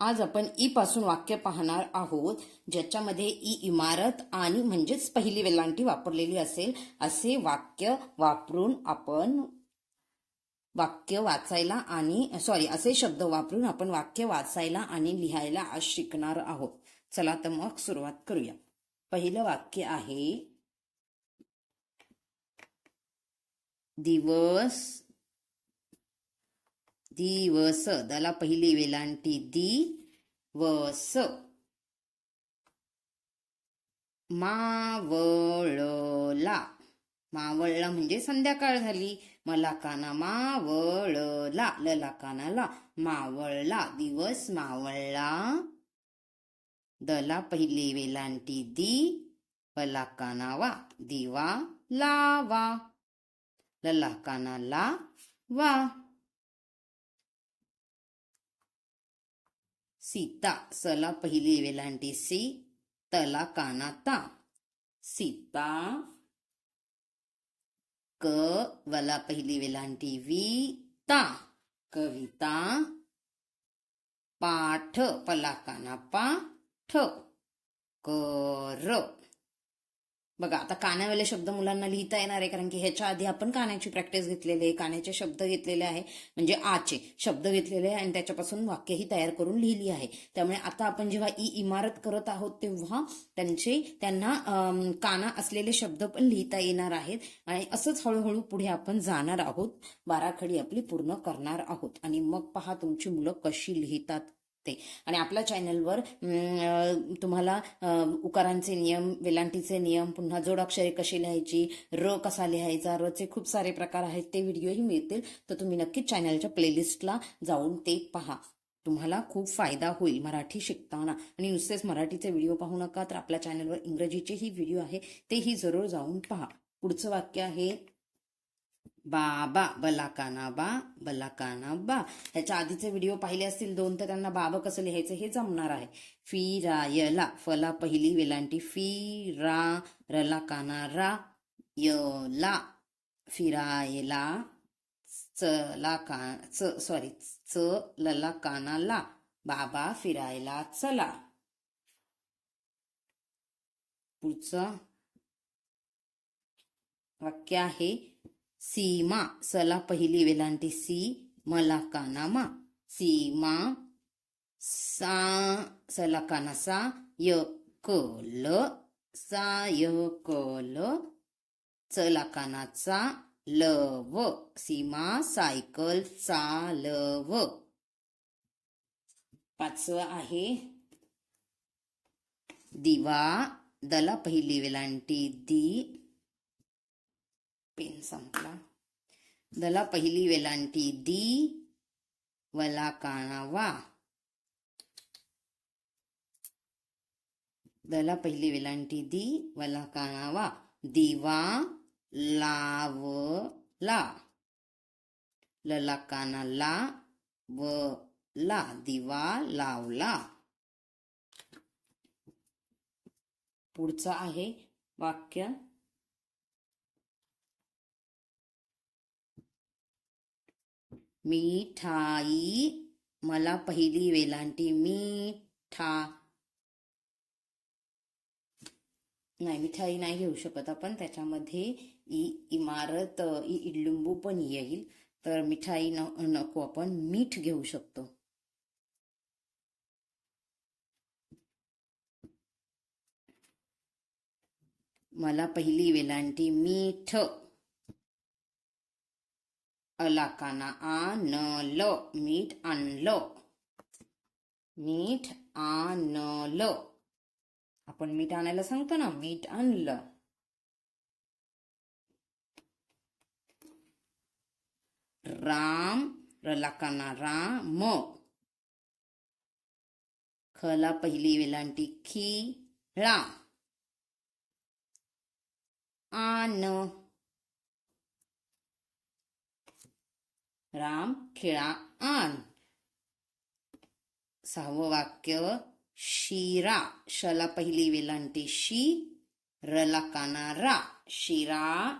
आज आपण ई पासून वाक्य पाहणार आहोत ज्याच्यामध्ये ई इमारत आणि म्हणजेच पहिली वेलांटी वापरलेली असेल असे वाक्य वापरून आपण वाक्य वाचायला आणि सॉरी असे शब्द वापरून आपण वाक्य वाचायला आणि लिहायला आज शिकणार आहोत. चला तर मग सुरुवात करूया. पहिलं वाक्य आहे दिवस दिवस दाला पहिली वेलांटी दी वस मावळला. मावळला म्हणजे संध्याकाळ झाली. मला काना मावळला. लला कानाला मावळला. दिवस मावळला. दला पहिली वेलांटी दी. पला कानावा दिवा लावा. लला कानाला वा. सीता सला पहिली वेलांटी सी तला कानाता सीता क वला पहिली वेलांटी वी ता. कविता पाठ पला काना पा ठ. कर. बघा आता कानावाले शब्द मुलांना लिहिता येणार आहे कारण की ह्याच्या आधी आपण कानाची प्रॅक्टिस घेतलेली आहे कानाचे शब्द घेतलेले आहे म्हणजे आचे शब्द घेतलेले आहे आणि त्याच्यापासून वाक्यही तयार करून लिहिली आहे. त्यामुळे आता आपण जेव्हा ई इमारत करत आहोत तेव्हा त्यांचे त्यांना काना असलेले शब्द पण लिहिता येणार आहेत आणि असंच हळूहळू पुढे आपण जाणार आहोत बाराखडी आपली पूर्ण करणार आहोत. आणि मग पहा तुमची मुलं कशी लिहितात. ते आणि आपल्या चॅनलवर तुम्हाला उकारांचे नियम वेलांटीचे नियम पुन्हा जोडाक्षरे कशी लिहायची र कसा लिहायचा र चे खूप सारे प्रकार आहेत ते व्हिडिओही मिळतील. तर तुम्ही नक्कीच चॅनलच्या प्लेलिस्टला जाऊन ते पहा. तुम्हाला खूप फायदा होईल मराठी शिकताना. आणि नुसतेच मराठीचे व्हिडिओ पाहू नका तर आपल्या चॅनलवर इंग्रजीचेही व्हिडिओ आहे तेही जरूर जाऊन पहा. पुढचं वाक्य आहे बाबा बलाकाना बा बलाकाना बा. ह्याच्या आधीचे व्हिडिओ पाहिले असतील दोन तर त्यांना बाबा कसं लिहायचं हे जमणार आहे. फिरायला फला पहिली वेलांटी. फी रा रला काना रा यला. फिरायला चला का च सॉरी च लला काना ला. बाबा फिरायला चला. पुढचं वाक्य आहे सीमा सला पहिली वेलांटी सी मला कानामा. सीमा सा सला काना सा य कल सा य कल चला कानाचा लव सीमा सायकल चालव पाचवं आहे. दिवा दला पहिली वेलांटी दी पेन संपला. दला पहिली वेलांटी दी वला काना वा. दला पहिली वेलांटी दी वला काना वा. दिवा लावला. लला काना ला व ला दिवा लावला. पुढचं आहे वाक्य. मिठाई. मला पहिली वेलांटी मिठा. नाही मिठाई नाही घेऊ शकत आपण. त्याच्यामध्ये ई इमारत ई इडलिंबू पण येईल. तर मिठाई न नको आपण. मीठ घेऊ शकतो. मला पहिली वेलांटी मीठ. अलाकाना आणलं मीठ आणलं. मीठ आणलं. आपण मीठ आणायला सांगतो ना मीठ आणलं. राम रलाकाना राम. खला पहिली वेलांटी खी ळा आन राम खेळा आण सहावं वाक्य शिरा. शला पहिली वेलांटी शी. रला काना रा. शिरा.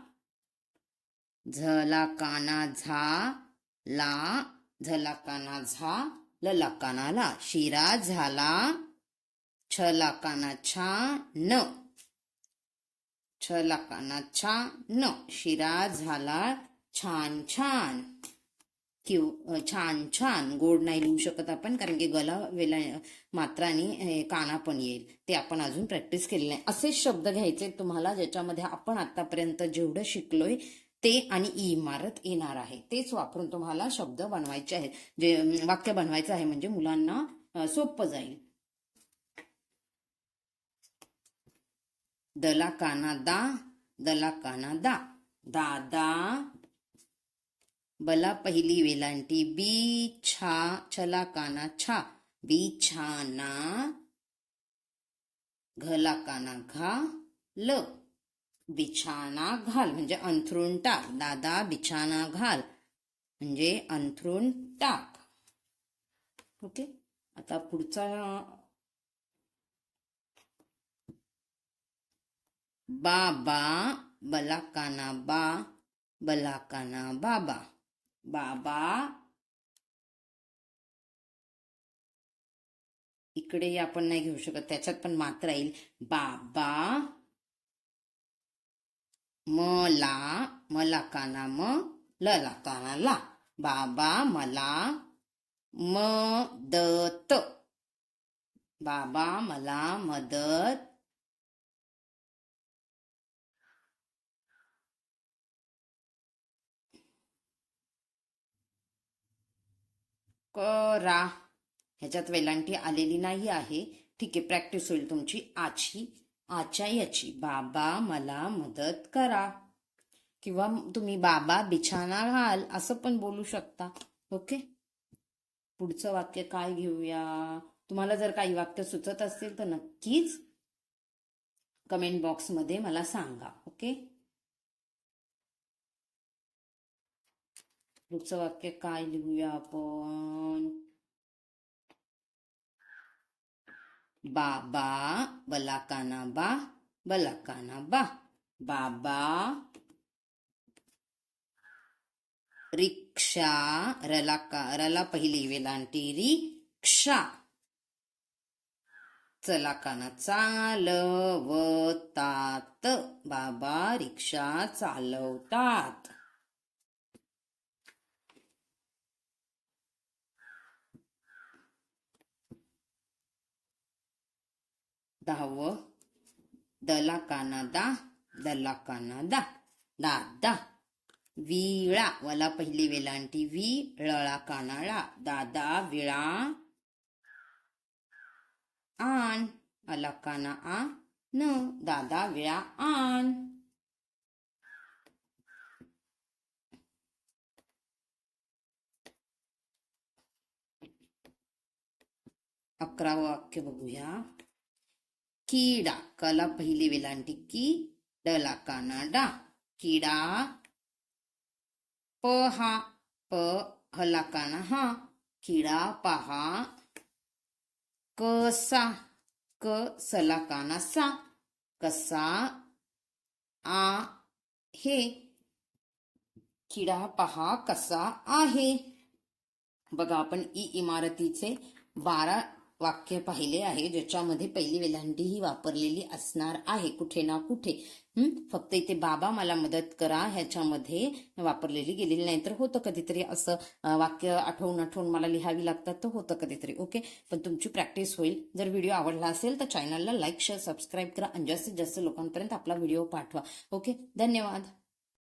झला काना झा. ला. झला काना झा. लला काना ला. शिरा झाला. छ लाकाना छा. न. छला काना छा. न. शिरा झाला. छान छान. किंवा छान छान गोड नाही लिहू शकत आपण कारण की गला वेला मात्राने काना पण येईल. ते आपण अजून प्रॅक्टिस केलेलं नाही. असेच शब्द घ्यायचे तुम्हाला ज्याच्यामध्ये आपण आतापर्यंत जेवढं शिकलोय ते आणि इमारत येणार आहे. तेच वापरून तुम्हाला शब्द बनवायचे आहेत. जे वाक्य बनवायचं आहे म्हणजे मुलांना सोपं जाईल. दला काना दा दला काना दा. दादा बला पहिली वेलांटी. बी छा छला काना छा. बिछाना घला काना घा ल. बिछाना घाल म्हणजे अंथरूण टाक. दादा बिछाना घाल म्हणजे अंथरूण टाक. ओके? आता पुढचा बाबा बलाकाना बा बलाकाना बाबा. बाबा इकडेही आपण नाही घेऊ शकत त्याच्यात पण मात्र येईल. बाबा मला मला काना म लला काना ला. बाबा मला मदत बाबा मला मदत करा. ह्याच्यात वेलांटी आलेली नाही आहे. ठीक आहे प्रॅक्टिस होईल तुमची. आची आच्या याची. बाबा मला मदत करा. किंवा तुम्ही बाबा बिछाना घाल असं पण बोलू शकता. ओके? पुढचं वाक्य काय घेऊया? तुम्हाला जर काही वाक्य सुचत असतील तर नक्कीच कमेंट बॉक्समध्ये मला सांगा. ओके? पुढचं वाक्य काय लिहूया आपण? बाबा बलाकाना बा बलाकाना बा. बाबा रिक्षा रला का रला पहिली वेलांटी रिक्षा. चला काना चालवतात. बाबा रिक्षा चालवतात. दहावं दला काना दा दला काना दा दादा विळा वला पहिली वेलांटी वी दादा विळा आण अला काना आ न दादा विळा आण अकरावं वाक्य बघूया किडा, कला पहिली वेलांटी की डला काना डा, किडा प हा प, हला काना हा, किडा, पहा, कसा, क, सला काना सा, कसा, आ, हे, किडा, पहा, कसा आहे बघा आपण ई इमारतीचे बारा वाक्य पाहिले आहे ज्याच्यामध्ये पहिली वेलांटी ही वापरलेली असणार आहे कुठे ना कुठे. फक्त इथे बाबा मला मदत करा ह्याच्यामध्ये वापरलेली गेलेली नाही. तर होतं कधीतरी असं वाक्य आठवून आठवून मला लिहावी लागतात तर होतं कधीतरी ओके? पण तुमची प्रॅक्टिस होईल. जर व्हिडिओ आवडला असेल तर चॅनलला लाईक शेअर सबस्क्राईब करा आणि जास्तीत जास्त लोकांपर्यंत आपला व्हिडिओ पाठवा ओके? धन्यवाद.